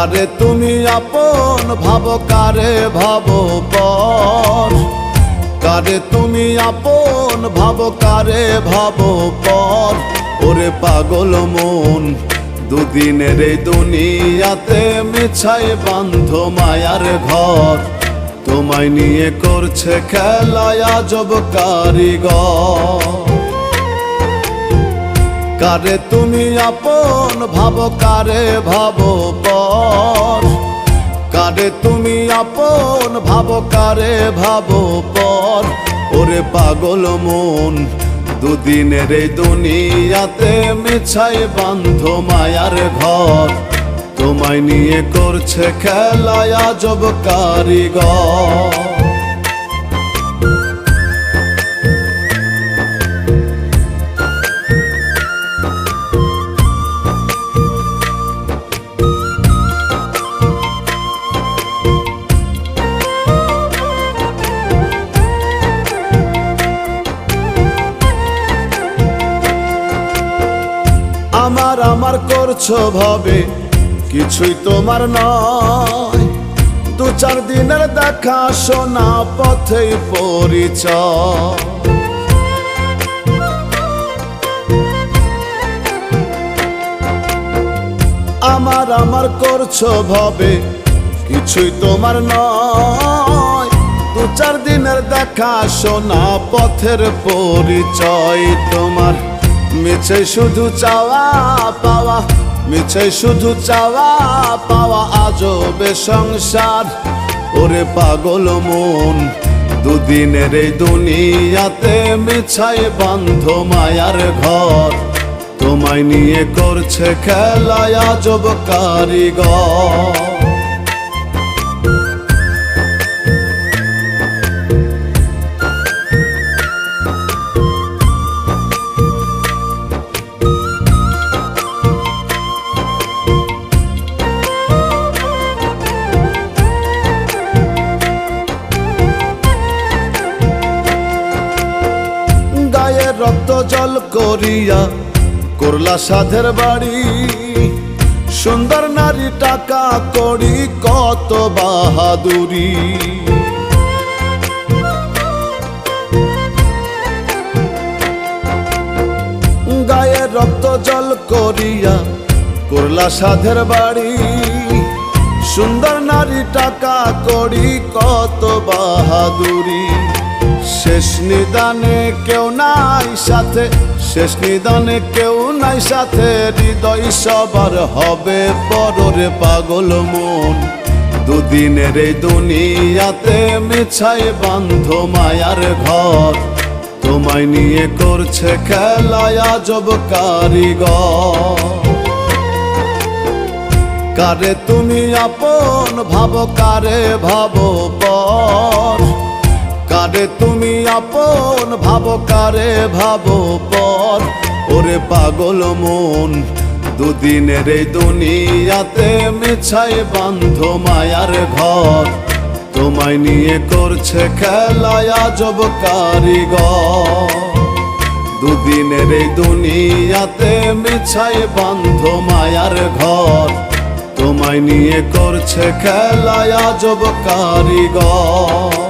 কারে তুমি আপন, ভাবো কারে ভাবো পর। কারে তুমি আপন, ভাবো কারে ভাবো পর। ওরে পাগল মন, দুদিনের এই দুনিয়াতে মিছাই বান্ধ মায়ার ঘর। তোমায় নিয়ে করছে খেলায় আজব কারিগর। কারে তুমি আপন ভাবো, কারে ভাবো পর? কারে তুমি আপন ভাবো, কারে ভাবো পর? ওরে পাগল মন, দুদিনের এই দুনিয়াতে মিছাই বান্ধ মায়ার ঘর। তোমায় নিয়ে করছে খেলায় আজব কারিগর। আমার করছ ভাবে, কিছুই তোমার নয়। দু চার দিনের দেখা শোনা পথেই পরিচয়। আমার আমার করছ ভাবে, কিছুই তোমার নয়। দু চার দিনের দেখা শোনা পথের পরিচয় তোমার। মিছে শুধু চাওয়া পাওয়া, মিছে শুধু চাওয়া পাওয়া আজবে সংসার। ওরে পাগল মন, দুদিনের এই দুনিয়াতে মিছাই বান্ধ মায়ার ঘর। তোমায় নিয়ে করছে খেলায় আজব কারিগর। জল করিয়া করলা সাধের বাড়ি। সুন্দর নারী টাকা করি কত বাহাদুরি। গায়ে রক্ত জল করিয়া করলা সাধের বাড়ি। সুন্দর নারী টাকা করি কত বাহাদুরি। শেষ নিদানে কেউ নাই সাথে, শেষ নিদানে কেউ নাই সাথে, হৃদয় সবার হবে পররে পাগল মন। দুদিনের এই দুনিয়াতে মিছাই বান্ধ মায়ার ঘর। তোমায় নিয়ে করছে খেলায় আজব কারিগর। কারে তুমি আপন ভাব, কারে ভাব পর? কারে তুমি আপন ভাবো, কারে ভাবো পর ওরে পাগল মন, দুদিনের এই দুনিয়াতে মিছাই বান্ধ মায়ার ঘর। তোমায় নিয়ে করছে খেলায় আজব কারিগর। দুদিনের এই দুনিয়াতে মিছাই বান্ধ মায়ার ঘর। তোমায় নিয়ে করছে খেলায় আজব কারিগর।